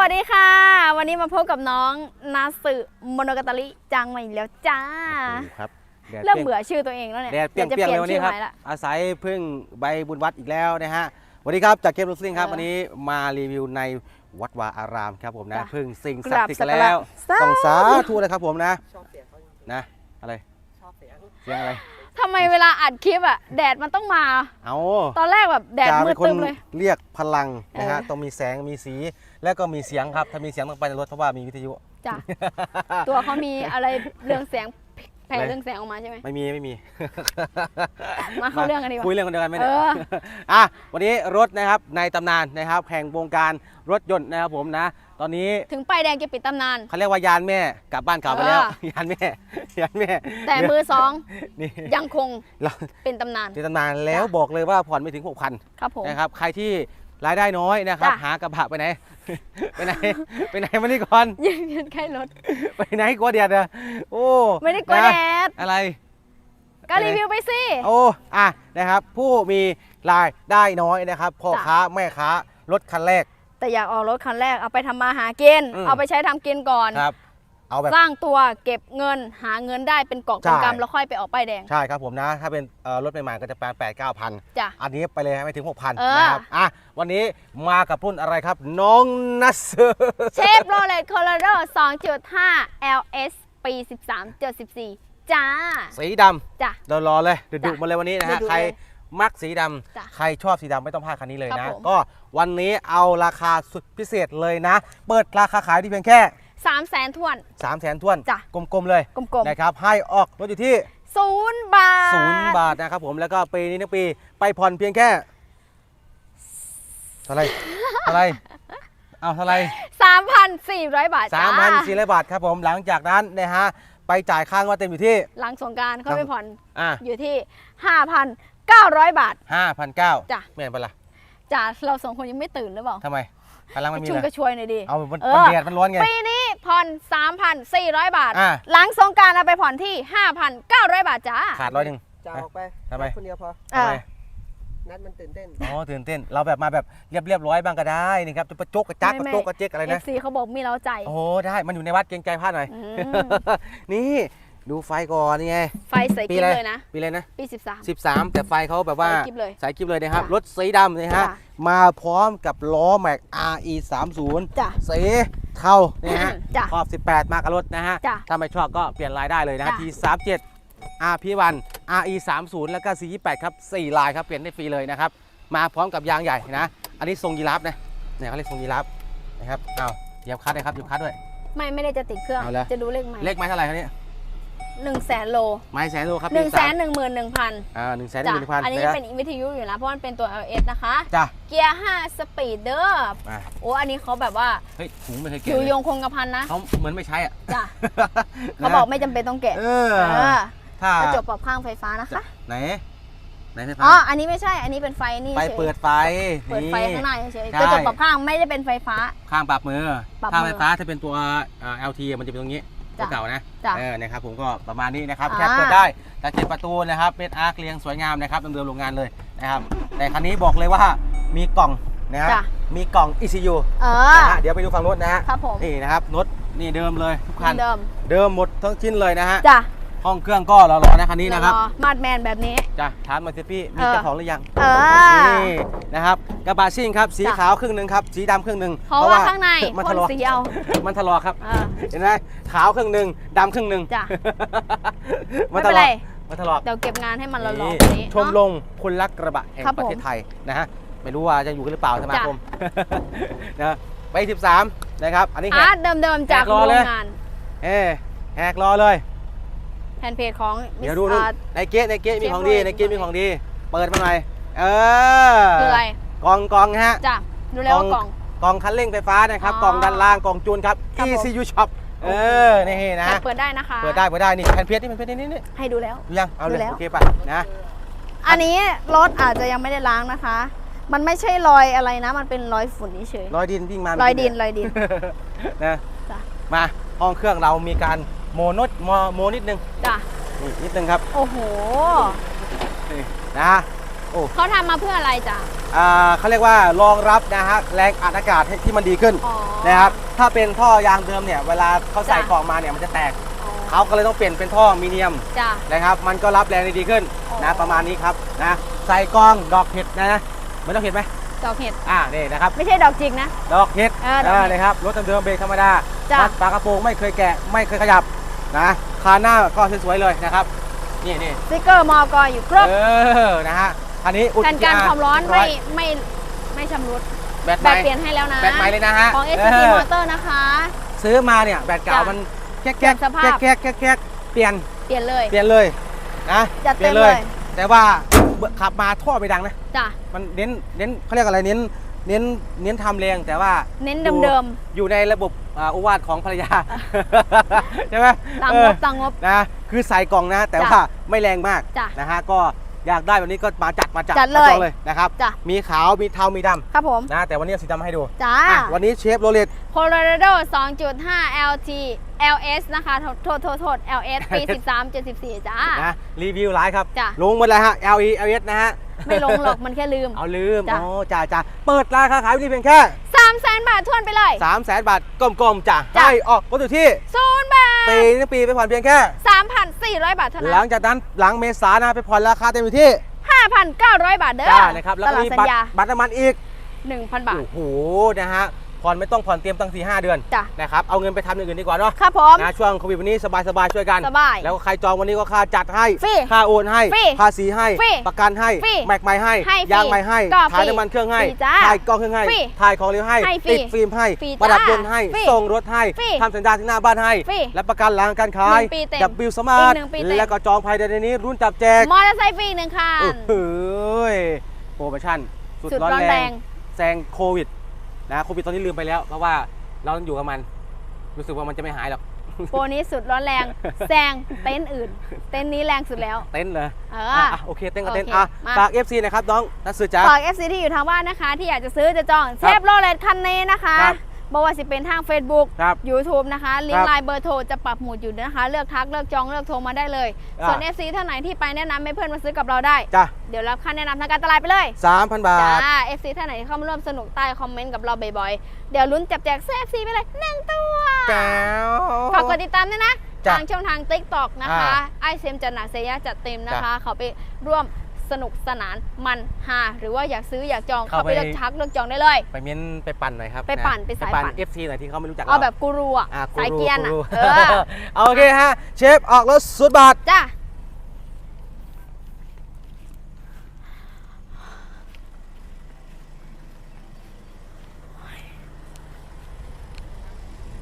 วัสดีค่ะ วันนี้มาพบกับน้องนาสึโมโนกาตาริจังมาอีกแล้วจ้าโอ้โหครับแดดเริ่มปรี้ยงเบื่อชื่อตัวเองแล้วเนี่ยแดดเปรี้ยงจะเปรี้ยงเปลี่เลยยนวันชื่นี้อครับใหม่ละอาศัยพึ่งใบบุญวัดอีกแล้วนะฮะสวัสดีครับจากเกมรูสลิงครับเออวันนี้มารีวิวในวัดวาอารามครับผมนะจ้ะพึ่งสิ่งกศักราบดิ์สิทธิ์สักักนการะแล้วสาต้องสาธุเลยครับผมนะชอบเสียงเขาอยู่นะอะไรชอบเสียงเสียงอะไร ทำไมเวลาอัดคลิปอะแดดมันต้องมา เอาตอนแรกแบบแดดจ่ามืเป็ดนคนตึมเลย เรียกพลังนะฮะเออ ต้องมีแสงมีสีแล้วก็มีเสียงครับถ้ามีเสียงต้องไปในรถเพราะว่ามีวิทยุ จ้ะ ตัวเขามีอะไรเรื่องแสง แผ่อะไรเรื่องแสงออกมาใช่ไหมไม่มีไม่มี มาเข้าเรื่องกันดีกคุยว่าเรื่องกันเดียวกันไหมเอเนี่ยออะวันนี้รถนะครับในตำนานนะครับแห่งวงการรถยนต์นะครับผมนะ ตอนนี้ถึงป้ายแดงจะปิดตำนานเขาเรียกว่ายานแม่กลับบ้านเก่าไปแล้วเออยานแม่ยานแม่ แต่มือสองนี่ยังคงเราเป็นตำนานในตำนานแล้วบอกเลยว่าผ่อนไม่ถึง6,000ครับผมนะครับใครที่ รายได้น้อยนะครับ จ้ะ หากระบะไปไหน ไปไหน ไปไหนมานี่ก่อน ยืนยืนใกล้รถ ไปไหนกลัวเดียดอะโอ้ไม่ได้กลัวนะแดดอะไร ก็รีวิวไปสิ โอ้อะนะครับ ผู้มีรายได้น้อยนะครับพ่อจ้ะ ค้าแม่ค้ารถคันแรก แต่อยากออกรถคันแรกเอาไปทำมาหากิน อืม เอาไปใช้ทำกินก่อน ครับ เอาแบบ สร้างตัวเก็บเงินหาเงินได้เป็นกอบใช่เป็นกำแล้วค่อยไปออกป้ายแดง ใช่ครับผมนะ ถ้าเป็นเอ่อรถใหม่ๆก็จะประมาณแปดเก้าพันจ้ะ อันนี้ไปเลยไม่ถึง6,000เออ นะครับอะวันนี้มากับรุ่นอะไรครับ น้องนัสเซอร์เชฟโรเลตโคโลราโด2.5 LS ปี 13 74จ้า สีดจ้ะำเรารอเลยดุจ้ะๆมาเลยวันนี้นะฮะดุๆใครเลยมักสีดจ้ะำใครชอบสีดำไม่ต้องพลาดคันนี้เลยครันะ บผม ก็วันนี้เอาราคาสุดพิเศษเลยนะ เปิดราคาขายที่เพียงแค่ 3แสนทวน3 0 0แสนทวนจ้ะ กลมๆเลยกลมนะครับให้ออกรถอยู่ที่ๆศูนย์บาท0บาทนะครับผมแล้วก็ปีนี้ทั้งปีไปผ่อนเพียงแค่เท่าไหรเท่าไหรเอาเท่าไหร3,400บาทสาจ้ามพันสี่ร้อยบาทครับผมหลังจากนั้นนะฮะไปจ่ายค่างว่าเต็มอยู่ที่หลังสงกรารเขาไปผ่อนอะอยู่ที่5,900บาท ห้าพันเก้าจ้ะ ไม่เห็นปะล่ะจ้าเราสองคนยังไม่ตื่นหรือเปล่าทำไมกำลังกไม่ระมีชุ่มเลยกระชวยหน่อยดิเอามันเออมันแดดมันร้อนไง ปีนี้ ผ่อน 3,400 บาท อะหลังสงกรารเอาไปผ่อนที่ 5,900 บาทจ้า ขาดร้อยหนึ่ง จะออกไปทำไม นัดคนเดียวพอเอทำไมอนัดมันตื่นเต้น อ๋อตื่นเต้น เราแบบมาแบบเรียบเรียบร้อยบ้างก็ได้นี่ครับจะประจกกระจักไม่กระไม่ โจกกระเจ๊กอะไรเอนะฟซีเขาบอกมีเราใจ โอ้โหได้มันอยู่ในวัดเกรงใจพลาดหน่อย อืม นี่ ดูไฟก่อนนี่ไง ไฟใส่ปีกิ๊บอะไร เลยนะ ปีอะไรนะ ปี13 13 แต่ไฟเขาแบบว่าใส่กิ๊บเลยสายกิ๊บเลยนะครับ จ้ะรถสีดำนะฮะ จ้ะ มาพร้อมกับล้อแม็ก RE 30จ้ะ สีเทานะฮะจ้ะขอบ 18 มากับรถนะฮะ จ้ะถ้าไม่ชอบก็เปลี่ยนลายได้เลยนะฮะ จ้ะที37 RP1 RE 30แล้วก็ C28 ครับ 4 ลายครับ เปลี่ยนได้ฟรีเลยนะครับ มาพร้อมกับยางใหญ่นะ อันนี้ทรงยีราฟนะเนี่ยเขาเรียกทรงยีราฟนะครับ เอาเหยียบคลัดนะครับเหยียบคลัดด้วย ไม่ไม่ได้จะติดเครื่อง เอาเลย จะดูเลขไหมเลขไม้เท่าไหร่ครับเนี่ย หนึ่งแสนโลไม้แสนโลครับหนึ่งปีแสสานมหนึ่งหมื่นหนึ่งพันอ่าหนึ่งแสนหจ้ะนึ่งหมื่นพันอันนี้นะเป็นวิทยุอยู่นะเพราะมันเป็นตัว LS นะคะ จ้ะเกียร์5สปีดเดอร์มาโอ้อันนี้เขาแบบว่าเฮ้ยถุงไม่เคยอเก็บยู่เลยยงคงกระพันนะเขาเหมือนไม่ใช้อะจ้ะเขาบอกไม่จำเป็นต้องแกะเออเออถ้ากระจกปรับข้างไฟฟ้านะคะไหนไหนไฟอ๋อฟ้าอันนี้ไม่ใช่อันนี้เป็นไฟนี่ไฟเฉยเปิดไฟเปิดไฟข้างหน้าเฉยๆใช่กระจกปรับข้างไม่ได้เป็นไฟฟ้า ข้างปรับมือปรับมือถ้าไฟฟ้าถ้าเป็นตัวเอ่อ LT มันจะเป็นตรงนี้ จ้ะตัวเก่านะจ้ะเออนะครับผมก็ประมาณนี้นะครับอ่า แคปเปิดได้ตะเกียบประตูนะครับเป็นอาร์คเรียงสวยงามนะครับเดิมๆโรงงานเลยนะครับแต่คันนี้บอกเลยว่ามีกล่องนะฮะจ้ะ มีกล่อง ECU เออ นะฮะเดี๋ยวไปดูฝั่งรถนะฮะครับผม นี่นะครับรถนี่เดิมเลยทุกเหคัมือนนเดิมเดิมหมดทั้งชิ้นเลยนะฮะ จ้ะ ห้องเครื่องก็หล่อๆนะคันนี้นะครับเดี๋ยวอมาดแมนแบบนี้ จ้ะถามมาสิพี่มีเออเจ้าของหรือยังเออนี่นะครับกระบะซิ่งครับสีจ้ะขาวครึ่งหนึ่งครับสีดำครึ่งหนึ่งเพราะว่าข้างในมันพ่ทะนเลาะสีเอามันทะเลาะครับเออเห็นไหมขาวครึ่งหนึ่งดำครึ่งหนึ่งจ้ะมันไม่ทะเป็นไรเลาะมันทะเลาะเดี๋ยวเก็บงานให้มันหล่อๆนี่แบบนี้ชมเนอะรมคนรักกระบะแห่งครับประเทศผมไทยนะฮะไม่รู้ว่าจะอยู่กันหรือเปล่าสมาจ้ะคมนะไป 13 นะครับ อันนี้แหอาร์กตเดิมๆจากแหกโรรอเลยงงานเอ้แหกรอเลย แฟนเพจของ เดี๋ยวดูนู่นอ่าในเก๊ะในเก๊ะมีของดีเชฟโรยในเก๊ะมีของดี เปิดมาหน่อย เออคืออะไรกองกองฮะจ้ะดูแล้วว่ากล่องกล่องคันเร่งไฟฟ้านะครับอ๋อกล่องด้านล่างกล่องจูนครับครับผม ECU Shop เออ นี่นะแต่เปิดได้นะคะ เปิดได้ เปิดได้ นี่แผ่นเพชรนี่แผ่นเพชรนี่นี่ให้ดูแล้วดูยัง เอาเลดูยแล้วโอเคป่ะ นะ อันนี้รถอาจจะยังไม่ได้ล้างนะคะ มันไม่ใช่รอยอะไรนะ มันเป็นรอยฝุ่นเฉยรอยดินวิ่งมาๆรอยดิน รอยดินนะจ้ะมา ห้องเครื่องเรามีการ โมโนดโมโมนิดนึงจ้ะนี่นิดนึงครับโอ้โหนี่นะโอ้เขาทำมาเพื่ออะไรจ๊ะอ่าเขาเรียกว่ารองรับนะฮะแรงอัดอากาศให้ที่มันดีขึ้นอ๋อ นะครับถ้าเป็นท่อยางเดิมเนี่ยเวลาเขาใส่จ้ะกล่องมาเนี่ยมันจะแตกอ๋อเขาก็เลยต้องเปลี่ยนเป็นท่อมีเนียมจ้ะ นะครับ มันก็รับแรงได้ดีขึ้นอ๋อ นะประมาณนี้ครับนะใส่กล้องดอกเห็ดนะเหมือนดอกเห็ดไหมดอกเห็ดอ่านี่นะครับ ไม่ใช่ดอกจิกนะ ดอกเห็ดเออดอกเห็ดเลยครับรถเดิมๆเบรกธรรมดาจ้ะมัดฝากระโปรงไม่เคยแกะไม่เคยขยับ นะคานหน้าก็สวยๆเลยนะครับ นี่นี่สติกเกอร์มอกออยู่ครบเออนะฮะคันนี้อุดกันการ GR ความร้อนเยไม่บไม่ไม่ชำรุดแบตแบใหตม่เปลี่ยนให้แล้วนะแบตใหม่เลยนะฮะของเอ SCT อ Motor นะคะ ซื้อมาเนี่ยแบตเก่าจ้ะมันแก๊กแก๊กเปลี่ยนสภาพแก๊กแก๊กแก๊กเปลี่ยนเปลี่ยนเลยเปลี่ยนเลยนะจัดเปลี่ยนเต็มเลย แต่ว่าขับมาท่อไม่ดังนะจ้ะมันเน้นเน้นเขาเรียกอะไรเน้น เน้นเน้นทำแรงแต่ว่าเน้นอยู่เดิมอยู่ในระบบอ่าอุวาทของภรรยาใช่ไหมๆตังเองอบตังงบ นะคือใส่กล่องนะ แต่จ้ะว่าไม่แรงมากจ้ะนะฮะก็อยากได้แบบนี้ก็มาจัดมาจัดจัดเลยมาจองเลยนะครับ จ้ะ มีขาวมีเทามีดครับผมำนะ แต่วันนี้เอาสีดำมาให้ดูจ้า อะวันนี้เชฟโรเลต Colorado 2.5 LT LS นะคะโทษโทษโทษโทษ LS ปี 13 74 จ้า นะรีวิวไลฟ์ครับ จ้ะลงหมดเลยฮะ LE LS นะฮะ ไม่ลงหรอกมันแค่ลืม เอาลืมจ้ะ อ๋อจ้าจ้าเปิดราคาขายวันนี้เพียงแค่3แสนบาททวนไปเลย 3 0 0แสนบาทกลมๆจ้ะจ้ะ ให้ออกรถอยู่ที่ศูนย์บาทปีนึงปีไปผ่อนเพียงแค่3,400บาทเท่าหลันั้งนจากนั้นหลังเมษานะไปผ่อนราคาเต็มอยู่ที่5,900บาทเด้อจ้านะครับแล้วตก็ลอดมีสัญบัตรญาบัตรน้ำมันอีก1,000บาท โอ้โหนะฮะ ผ่อนไม่ต้องผ่อนเตรียมตั้งสี่ห้าเดือนจ้ะ นะครับเอาเงินไปทำอย่างอื่นดีกว่าเนาะครับผม นะช่วงโควิดวันนี้สบายๆช่วยกันสบายแล้วก็ใครจองวันนี้ก็ค่าจัดให้ฟรีค่าโอนให้ฟรีภาษีให้ฟรีประกันให้ฟรีแม็กใหม่ให้ให้ฟรียางใหม่ให้ก็ฟรีถ่ายน้ำมันเครื่องให้ฟรีจ้าถ่ายกล้องเครื่องให้ฟรีถ่ายของเร็วให้ให้ฟรีติดฟิล์มให้ฟรีประดับจ้ายนต์ให้ฟรีส่งรถให้ฟรีทำสัญญาที่หน้าบ้านให้ฟรีและประกันหลังการขายหนึ่งปีเต็มดับบิลสมาร์ทอีกหนึ่งปีเต็ม แล้วก็จองภายในนี้รุ่นจับแจกมอเตอร์ไซค์ฟรีหนึ่งคัน โอ้โหโปรโมชั่นสุดสุดร้อนร้อนแรแรง งแซงโควิด นะโควิดตอนนี้ลืมไปแล้ว เพราะว่าเราต้องอยู่กับมัน รู้สึกว่ามันจะไม่หายหรอก โปรนี้สุดร้อนแรงแซงเต็นท์อื่น เต็นท์นี้แรงสุดแล้ว เต้นเลยเออะออะโอเคเต้นกับเต้นโอเคอะมา ฝาก FC นะครับน้องนักสื่อจ๋า ฝาก FC ที่อยู่ทางบ้านนะคะ ที่อยากจะซื้อจะจองเชฟโรเลตคันนี้นะคะ ครับ บอกว่าสิเป็นทาง Facebook ครับ YouTube นะคะ ลิงครัก์บไลน์เบอร์โทรจะปักหมุดอยู่นะคะ เลือกทักเลือกจองเลือกโทรมาได้เลย อ่า ส่วน FC ท่านไหนที่ไปแนะนำให้เพื่อนมาซื้อกับเราได้ จ้ะเดี๋ยวรับค่าแนะนำทางการตลาดไปเลยสามพันบาจ้าท FC ท่านไหนที่เข้ามาร่วมสนุกใต้คอมเมนต์กับเราบ่อยๆ เดี๋ยวลุ้นจับแจกเสื้อ FC ไปเลยหนึ่งตัว แก้ว ฝากกดติดตามด้วยนะ จ้ะทางช่องทาง TikTok นะคะ อ่าไอเซมจันหนาเซยะจัดเต็มนะคะ เขาไปร่วม สนุกสนานมันฮาหรือว่าอยากซื้ออยากจองเข้าเข้าไปไป เลือกทักเลือกจองได้เลย ไปเม้นไปปั่นหน่อยครับไปปั่นนะไปสายปั่น FC หน่อยที่เขาไม่รู้จักเอารแบบกูรูอะอะสายเกียร์อะกูเออ เอาโอเคฮะเชฟออกรถสุดบาทจ้า